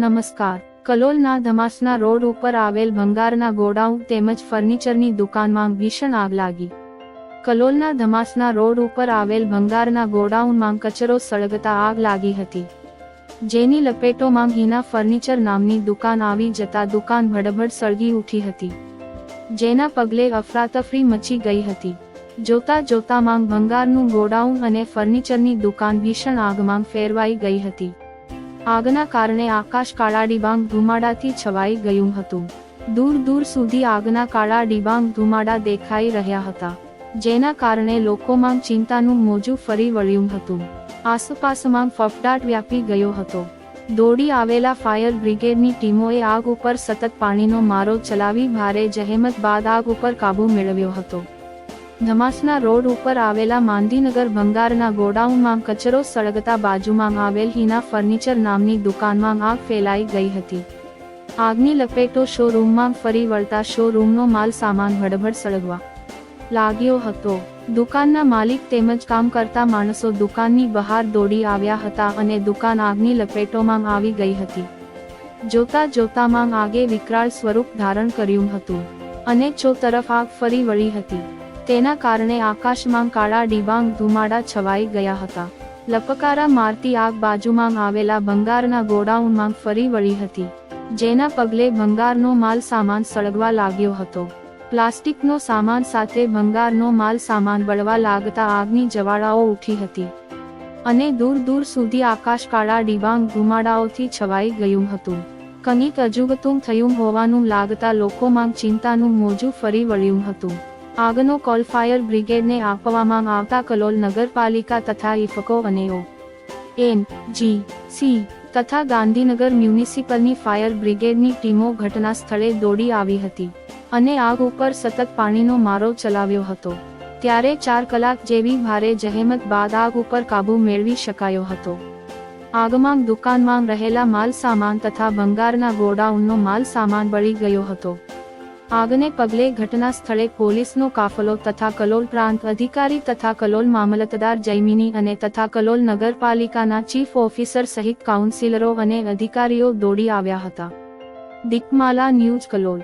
નમસ્કાર. કલોલના ધમાસના રોડ ઉપર આવેલ ભંગારના ગોડાઉન તેમજ ફર્નિચરની દુકાનમાં ભીષણ આગ લાગી. કલોલના ધમાસના રોડ ઉપર આવેલ ભંગારના ગોડાઉનમાં કચરો સળગતા આગ લાગી હતી. જેની લપેટોમાં હિના ફર્નિચર નામની દુકાન આવી જતા દુકાન ભડભડ સળગી ઉઠી હતી. જેના પગલે અફરાતફરી મચી ગઈ હતી. જોતા માંગ ભંગારનું ગોડાઉન અને ફર્નિચરની દુકાન ભીષણ આગમાં ફેરવાઈ ગઈ હતી. આગના કારણે આકાશ કાળા ડિબાંગ ધુમાડાથી છવાઈ ગયું હતું. દૂર દૂર સુધી આગના કાળા ડિબાંગ ધુમાડા દેખાઈ રહ્યા હતા, જેના કારણે લોકોમાં ચિંતાનું મોજું ફરી વળ્યું હતું. આસપાસમાં ફફડાટ વ્યાપી ગયો હતો. દોડી આવેલા ફાયર બ્રિગેડની ટીમોએ આગ ઉપર સતત પાણીનો મારો ચલાવી ભારે જહેમત બાદ આગ ઉપર કાબૂ મેળવ્યો હતો. ધમાસના રોડ ઉપર આવેલા માંદીનગર ભંગારના ગોડાઉનમાં કચરો સળગતા બાજુમાં આવેલ હિના ફર્નિચર નામની દુકાનમાં આગ ફેલાઈ ગઈ હતી. આગની લપેટો શોરૂમમાં ફરી વળતા શોરૂમનો માલ સામાન હડભડ સળગવા લાગ્યો હતો. દુકાનના માલિક તેમજ કામ કરતા માણસો દુકાનની બહાર દોડી આવ્યા હતા અને દુકાન આગની લપેટોમાં આવી ગઈ હતી. જોતા જોતામાં આગે વિકરાળ સ્વરૂપ ધારણ કર્યું હતું અને ચો તરફ આગ ફરી વળી હતી. તેના કારણે આકાશમાં કાળા ડિબાંગ ધુમાડા છવાઈ ગયા હતા. લપકારા મારતી આગ બાજુમાં આવેલા ભંગારના ગોડાઉનમાં ફરી વળી હતી. જેના પગલે ભંગારનો માલ સામાન સળગવા લાગ્યો હતો. પ્લાસ્ટિકનો સામાન સાથે ભંગારનો માલ સામાન બળવા લાગતા આગની જવાળાઓ ઉઠી હતી. અને દૂર દૂર સુધી આકાશ કાળા ડિબાંગ ધુમાડાઓથી છવાઈ ગયું હતું. કનિક અજુગતું થયું હોવાનું લાગતા લોકોમાં ચિંતાનું મોજું ફરી વળ્યું હતું. આગનો કોલ ફાયર બ્રિગેડને આપવામાં આવતા કલોલ નગરપાલિકા તથા ઇફકો અને ઓ એન જી સી તથા ગાંધીનગર મ્યુનિસિપલની ફાયર બ્રિગેડની ટીમો ઘટના સ્થળે દોડી આવી હતી અને આગ ઉપર સતત પાણીનો મારો ચલાવ્યો હતો. ત્યારે ચાર કલાક જેવી ભારે જહેમત બાદ આગ ઉપર કાબૂ મેળવી શકાયો હતો. આગમાં દુકાનમાં રહેલા માલ સામાન તથા ભંગારના ગોડાઉનનો માલ સામાન બળી ગયો હતો. આગને પગલે ઘટના સ્થળે પોલીસનો કાફલો તથા કલોલ પ્રાંત અધિકારી તથા કલોલ મામલતદાર જૈમિની અને તથા કલોલ નગરપાલિકાના ચીફ ઓફિસર સહિત કાઉન્સિલરો અને અધિકારીઓ દોડી આવ્યા હતા. દીપમાલા ન્યૂઝ કલોલ.